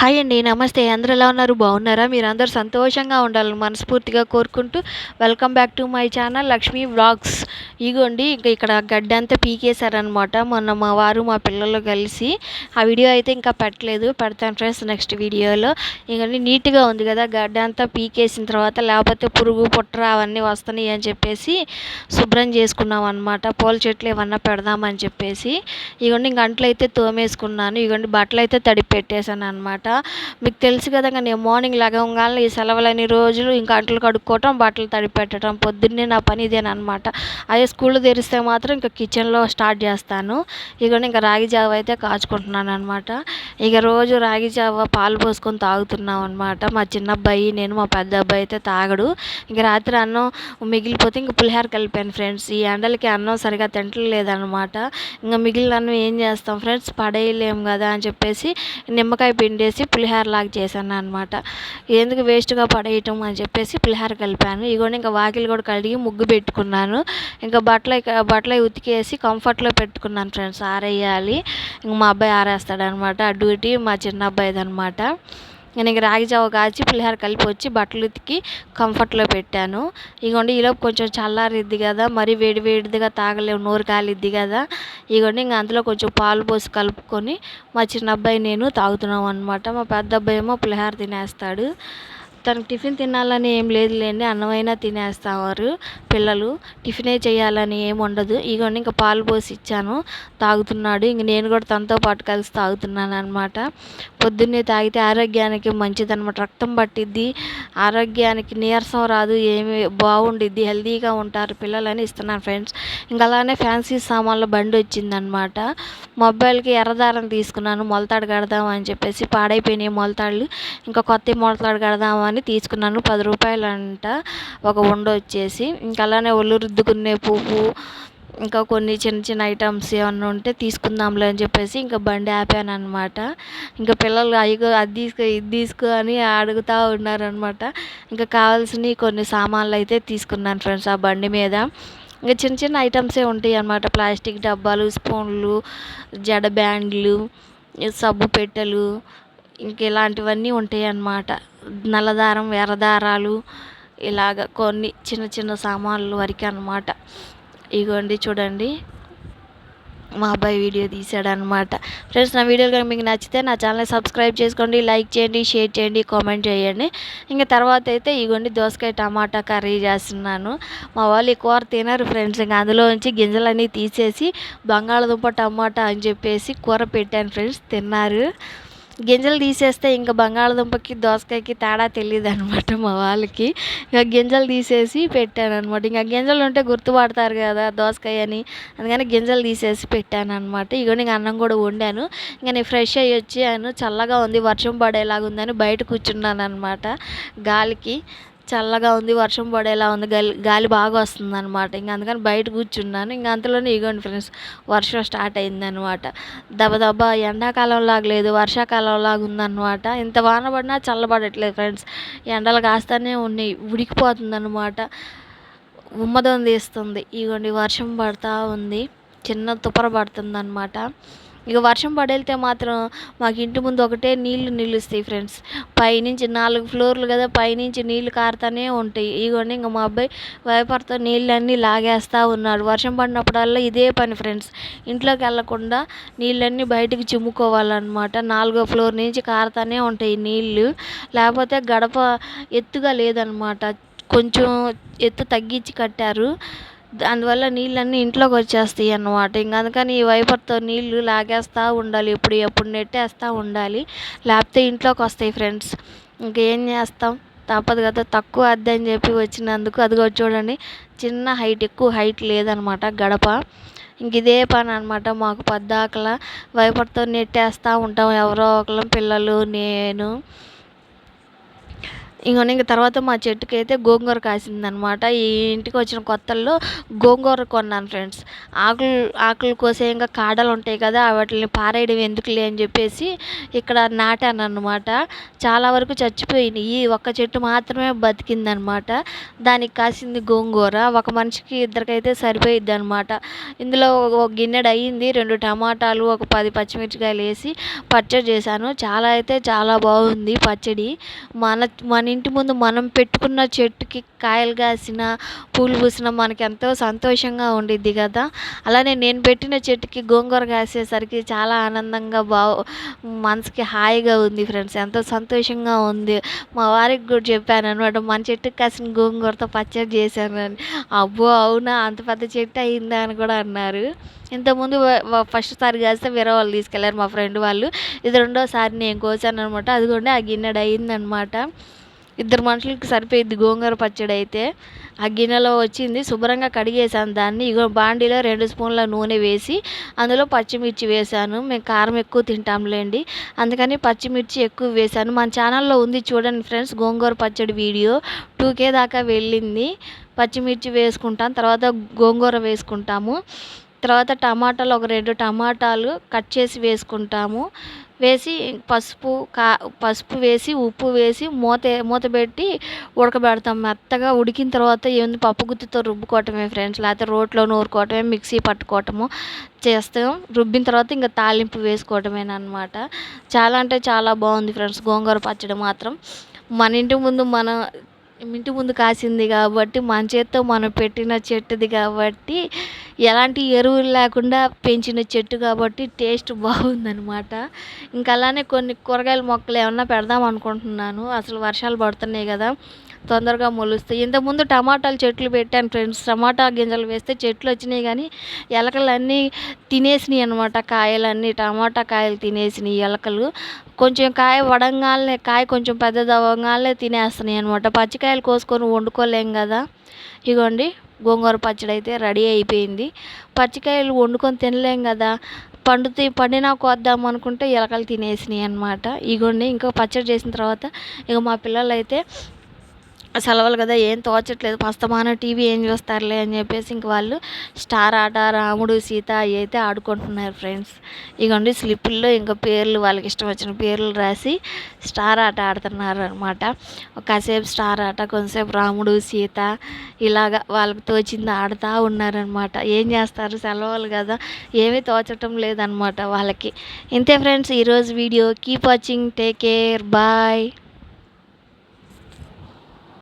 Hi అండి నమస్తే. అందరూ ఎలా ఉన్నారు? బాగున్నారా? మీరు అందరూ సంతోషంగా ఉండాలని మనస్ఫూర్తిగా కోరుకుంటూ welcome back to my channel Lakshmi vlogs. ఇగోండి ఇంకా ఇక్కడ గడ్డి అంతా పీకేశారనమాట మొన్న మా వారు మా పిల్లలు కలిసి. ఆ వీడియో అయితే ఇంకా పెట్టలేదు. పెడతాను ఫ్రెండ్స్ నెక్స్ట్ వీడియోలో. ఇంకండి నీట్గా ఉంది కదా గడ్డి అంతా పీకేసిన తర్వాత లేకపోతే పురుగు పుట్ర అవన్నీ వస్తున్నాయి అని చెప్పేసి శుభ్రం చేసుకున్నాం అనమాట పూల చెట్లు ఏమన్నా పెడదామని చెప్పేసి. ఇగోండి ఇంక అంట్లు అయితే తోమేసుకున్నాను. ఇగోండి బట్టలు అయితే తడిపి పెట్టేశాను అనమాట మీకు తెలుసు కదా నేను మార్నింగ్ లెగవగానే ఈ సెలవులని రోజులు ఇంకా అంట్లు కడుక్కోవటం బట్టలు తడిపెట్టడం పొద్దున్నే నా పని ఇదేనమాట అదే స్కూల్ తెరిస్తే మాత్రం ఇంకా కిచెన్లో స్టార్ట్ చేస్తాను. ఇక ఇంకా రాగి జావ అయితే కాచుకుంటున్నాను అనమాట ఇక రోజు రాగి జావ పాలు పోసుకొని తాగుతున్నాం అనమాట మా చిన్న అబ్బాయి నేను మా పెద్ద అబ్బాయి అయితే తాగడు. ఇంక రాత్రి అన్నం మిగిలిపోతే ఇంక పులిహార కలిపాను ఫ్రెండ్స్. ఈ ఎండలకి అన్నం సరిగా తింటలేదనమాట ఇంకా మిగిలిన అన్నం ఏం చేస్తాం ఫ్రెండ్స్? పడేయలేము కదా అని చెప్పేసి నిమ్మకాయ పిండేసి పులిహార లాగా చేశాను అనమాట ఎందుకు వేస్ట్గా పడేయటం అని చెప్పేసి పులిహార కలిపాను. ఇగోని ఇంకా వాకిలి కూడా కడిగి ముగ్గు పెట్టుకున్నాను. ఇంకా బట్టలు బట్టలు ఉతికేసి కంఫర్ట్లో పెట్టుకున్నాను ఫ్రెండ్స్ ఆరేయాలి. ఇంక మా అబ్బాయి ఆరేస్తాడనమాట ఆ డ్యూటీ మా చిన్న అబ్బాయిది అనమాట నేను రాగి జావ కాచి పులిహోర కలిపి వచ్చి బట్టలు ఉతికి కంఫర్ట్లో పెట్టాను. ఇగోండి ఈలోపు కొంచెం చల్లారిద్ది కదా మరీ వేడి వేడిదిగా తాగలేము నోరు కాలిద్ది కదా. ఇగోండి ఇంక అందులో కొంచెం పాలు పోసి కలుపుకొని మా చిన్న అబ్బాయి నేను తాగుతున్నాం అనమాట మా పెద్ద అబ్బాయి ఏమో పులిహోర తినేస్తాడు. తనకు టిఫిన్ తినాలని ఏం లేదులేండి అన్నమైనా తినేస్తారు పిల్లలు. టిఫినే చేయాలని ఏం ఉండదు. ఇగోండి ఇంకా పాలు పోసి ఇచ్చాను తాగుతున్నాడు. ఇంక నేను కూడా తనతో పాటు కలిసి తాగుతున్నాను అనమాట పొద్దున్నే తాగితే ఆరోగ్యానికి మంచిది అనమాట రక్తం పట్టిద్ది ఆరోగ్యానికి నీరసం రాదు ఏమి బాగుండిద్ది హెల్తీగా ఉంటారు పిల్లలని ఇస్తున్నాను ఫ్రెండ్స్. ఇంకా అలానే ఫ్యాన్సీ సామాన్ల బండి వచ్చిందనమాట మొబైల్కి ఎర్రదారం తీసుకున్నాను మొలతాడు కడదామని చెప్పేసి పాడైపోయినాయి మొలతాళ్ళు. ఇంకా కొత్త మొలతాడు కడదామని తీసుకున్నాను. పది రూపాయలు అంట ఒక ఉండ వచ్చేసి. ఇంకా అలానే ఒళ్ళు రుద్దుకునే పువ్వు ఇంకా కొన్ని చిన్న చిన్న ఐటమ్స్ ఏమన్నా ఉంటే తీసుకుందాంలే అని చెప్పేసి ఇంకా బండి ఆపాను అనమాట ఇంకా పిల్లలు అయ్యో అది తీసుకో ఇది తీసుకో అని అడుగుతూ ఉన్నారనమాట ఇంకా కావాల్సినవి కొన్ని సామాన్లు అయితే తీసుకున్నాను ఫ్రెండ్స్ ఆ బండి మీద. ఇంకా చిన్న చిన్న ఐటమ్సే ఉంటాయి అన్నమాట ప్లాస్టిక్ డబ్బాలు స్పూన్లు జడ బ్యాండ్లు సబ్బు పెట్టెలు ఇంక ఇలాంటివన్నీ ఉంటాయి అన్నమాట నల్లదారం ఎర్రదారాలు ఇలాగ కొన్ని చిన్న చిన్న సామాన్లు వరకు అనమాట ఇగోండి చూడండి. మా అబ్బాయి వీడియో తీసాడనమాట ఫ్రెండ్స్ నా వీడియోలు కనుక మీకు నచ్చితే నా ఛానల్ని సబ్స్క్రైబ్ చేసుకోండి లైక్ చేయండి షేర్ చేయండి కామెంట్ చేయండి. ఇంకా తర్వాత అయితే ఇగోండి దోసకాయ టమాటా కర్రీ చేస్తున్నాను. మా వాళ్ళు ఎక్కువ తినరు ఫ్రెండ్స్. ఇంకా అందులోంచి గింజలన్నీ తీసేసి బంగాళదుంప టమాటా అని చెప్పేసి కూర పెట్టాను ఫ్రెండ్స్. తిన్నారు. గింజలు తీసేస్తే ఇంకా బంగాళదుంపకి దోసకాయకి తేడా తెలియదు అనమాట మా వాళ్ళకి. ఇంకా గింజలు తీసేసి పెట్టాను అనమాట ఇంకా గింజలు ఉంటే గుర్తుపడతారు కదా దోసకాయ అని. అందుకని గింజలు తీసేసి పెట్టాను అనమాట ఇగో నేను అన్నం కూడా వండాను. ఇంకా నేను ఫ్రెష్ అయ్యి వచ్చాను. చల్లగా ఉంది వర్షం పడేలాగా ఉందని బయట కూర్చున్నాను అనమాట గాలికి. చల్లగా ఉంది వర్షం పడేలా ఉంది గాలి గాలి బాగా వస్తుంది అనమాట ఇంకా అందుకని బయట కూర్చున్నాను. ఇంకా అంతలోనే ఇగోండి ఫ్రెండ్స్ వర్షం స్టార్ట్ అయిందనమాట దబ దబ ఎండాకాలం లాగలేదు వర్షాకాలం లాగా ఉందన్నమాట. ఇంత వాన పడినా చల్లబడట్లేదు ఫ్రెండ్స్. ఎండలు కాస్తూనే ఉన్నాయి ఉడికిపోతుంది అనమాట ఉమ్మదం తీస్తుంది. ఇగోండి వర్షం పడుతూ ఉంది చిన్న తుపర పడుతుంది అనమాట ఇక వర్షం పడేళ్తే మాత్రం మాకు ఇంటి ముందు ఒకటే నీళ్ళు నిలుస్తాయి ఫ్రెండ్స్. పైనుంచి నాలుగు ఫ్లోర్లు కదా పైనుంచి నీళ్ళు కారుతూనే ఉంటాయి. ఇగోండి ఇంకా మా అబ్బాయి వైపర్తో నీళ్ళన్నీ లాగేస్తూ ఉన్నాడు. వర్షం పడినప్పుడల్లా ఇదే పని ఫ్రెండ్స్. ఇంట్లోకి వెళ్ళకుండా నీళ్ళన్నీ బయటకు చిమ్ముకోవాలన్నమాట. నాలుగో ఫ్లోర్ నుంచి కారుతూనే ఉంటాయి నీళ్ళు లేకపోతే గడప ఎత్తుగా లేదనమాట కొంచెం ఎత్తు తగ్గించి కట్టారు. అందువల్ల నీళ్ళన్నీ ఇంట్లోకి వచ్చేస్తాయి అన్నమాట. ఇంక అందుకని ఈ వైపర్తో నీళ్ళు లాగేస్తూ ఉండాలి. ఇప్పుడు ఎప్పుడు నెట్టేస్తూ ఉండాలి. లేకపోతే ఇంట్లోకి వస్తాయి ఫ్రెండ్స్. ఇంకేం చేస్తాం? తప్పదు కదా. తక్కువ అద్దె అని చెప్పి వచ్చినందుకు అదిగో చూడండి. చిన్న హైట్ ఎక్కువ హైట్ లేదనమాట గడప. ఇంక ఇదే పని అనమాట మాకు పద్దాకల. వైపర్తో నెట్టేస్తూ ఉంటాం. ఎవరో ఒకళ్ళం పిల్లలు నేను. ఇంకా ఇంక తర్వాత మా చెట్టుకి అయితే గోంగూర కాసిందనమాట ఈ ఇంటికి వచ్చిన కొత్తల్లో గోంగూర కొన్నాను ఫ్రెండ్స్. ఆకులు ఆకులు కోసే ఇంకా కాడలు ఉంటాయి కదా వాటిని పారేయడం ఎందుకులే అని చెప్పేసి ఇక్కడ నాటాను అనమాట చాలా వరకు చచ్చిపోయినాయి. ఈ ఒక్క చెట్టు మాత్రమే బతికిందనమాట దానికి కాసింది గోంగూర. ఒక మనిషికి ఇద్దరికైతే సరిపోయిద్ది అనమాట ఇందులో ఒక గిన్నెడు అయ్యింది రెండు టమాటాలు ఒక పది పచ్చిమిరపకాయలు వేసి పచ్చడి చేశాను. చాలా అయితే చాలా బాగుంది పచ్చడి. మన మన ఇంటి ముందు మనం పెట్టుకున్న చెట్టుకి కాయలు కాసిన పూలు పూసిన మనకి ఎంతో సంతోషంగా ఉండిద్ది కదా. అలానే నేను పెట్టిన చెట్టుకి గోంగూర కాసేసరికి చాలా ఆనందంగా బాగు మనసుకి హాయిగా ఉంది ఫ్రెండ్స్. ఎంతో సంతోషంగా ఉంది. మా వారికి కూడా చెప్పాను అనమాట మన చెట్టుకి కాసిన గోంగూరతో పచ్చడి చేశాను అని. అబ్బో అవునా? అంత పెద్ద చెట్టు అయిందా? అని కూడా అన్నారు. ఇంతకుముందు ఫస్ట్ సారి కాస్తే వేరే వాళ్ళు తీసుకెళ్ళారు మా ఫ్రెండ్ వాళ్ళు. ఇది రెండోసారి నేను కోసాను అనమాట అదిగోండి ఆ గిన్నెడు అయిందనమాట ఇద్దరు మనుషులకి సరిపోయిద్ది గోంగూర పచ్చడి అయితే. ఆ గిన్నెలో వచ్చింది శుభ్రంగా కడిగేసాను దాన్ని. ఇగో బాండీలో రెండు స్పూన్ల నూనె వేసి అందులో పచ్చిమిర్చి వేసాను మేము కారం ఎక్కువ తింటాంలేండి. అందుకని పచ్చిమిర్చి ఎక్కువ వేసాను మన ఛానల్లో ఉంది చూడండి ఫ్రెండ్స్ గోంగూర పచ్చడి వీడియో. టూకే దాకా వెళ్ళింది. పచ్చిమిర్చి వేసుకుంటాం తర్వాత గోంగూర వేసుకుంటాము. తర్వాత టమాటాలు ఒక రెండు టమాటాలు కట్ చేసి వేసుకుంటాము. వేసి పసుపు కా పసుపు వేసి ఉప్పు వేసి మూత మూత పెట్టి ఉడకబెడతాం. మెత్తగా ఉడికిన తర్వాత ఏంది పప్పు గుత్తితో రుబ్బుకోవటమే ఫ్రెండ్స్. లేకపోతే రోట్లో నూరుకోవటమే మిక్సీ పట్టుకోవటము చేస్తాం. రుబ్బిన తర్వాత ఇంకా తాలింపు వేసుకోవటమేనమాట చాలా అంటే చాలా బాగుంది ఫ్రెండ్స్. గోంగూర పచ్చడి మాత్రం. మన ఇంటి ముందు మన ఇంటి ముందు కాసింది కాబట్టి మన చేత్తో మనం పెట్టిన చెట్టుది కాబట్టి ఎలాంటి ఎరువులు లేకుండా పెంచిన చెట్టు కాబట్టి టేస్ట్ బాగుందనమాట ఇంకా అలానే కొన్ని కూరగాయల మొక్కలు ఏమన్నా పెడదాం అనుకుంటున్నాను. అసలు వర్షాలు పడుతున్నాయి కదా. తొందరగా మొలుస్తాయి. ఇంతకుముందు టమాటాలు చెట్లు పెట్టాను ఫ్రెండ్స్. టమాటా గింజలు వేస్తే చెట్లు వచ్చినాయి కానీ ఎలకలన్నీ తినేసినాయి అనమాట కాయలన్నీ టమాటా కాయలు తినేసినాయి ఎలకలు. కొంచెం కాయ వడంగానే కాయ కొంచెం పెద్దది అవ్వగానే తినేస్తున్నాయి అనమాట పచ్చికాయలు కోసుకొని వండుకోలేం కదా. ఇగోండి గోంగూర పచ్చడి అయితే రెడీ అయిపోయింది. పచ్చికాయలు వండుకొని తినలేం కదా. పండుతీ పండినా కోద్దాం అనుకుంటే ఎలకలు తినేసినాయి అనమాట ఇగోండి ఇంకా పచ్చడి చేసిన తర్వాత ఇక మా పిల్లలు అయితే సెలవులు కదా ఏం తోచట్లేదు. పస్తమానం టీవీ ఏం చూస్తారులే అని చెప్పేసి ఇంక వాళ్ళు స్టార్ ఆట రాముడు సీత అవి అయితే ఆడుకుంటున్నారు ఫ్రెండ్స్. ఇగోండి స్లిప్పుల్లో ఇంకా పేర్లు వాళ్ళకి ఇష్టం వచ్చిన పేర్లు రాసి స్టార్ ఆట ఆడుతున్నారు అనమాట కాసేపు స్టార్ ఆట కొంతసేపు రాముడు సీత ఇలాగ వాళ్ళకి తోచింది ఆడుతూ ఉన్నారనమాట ఏం చేస్తారు? సెలవులు కదా ఏమీ తోచటం లేదనమాట వాళ్ళకి. ఇంతే ఫ్రెండ్స్ ఈరోజు video. Keep watching take care bye.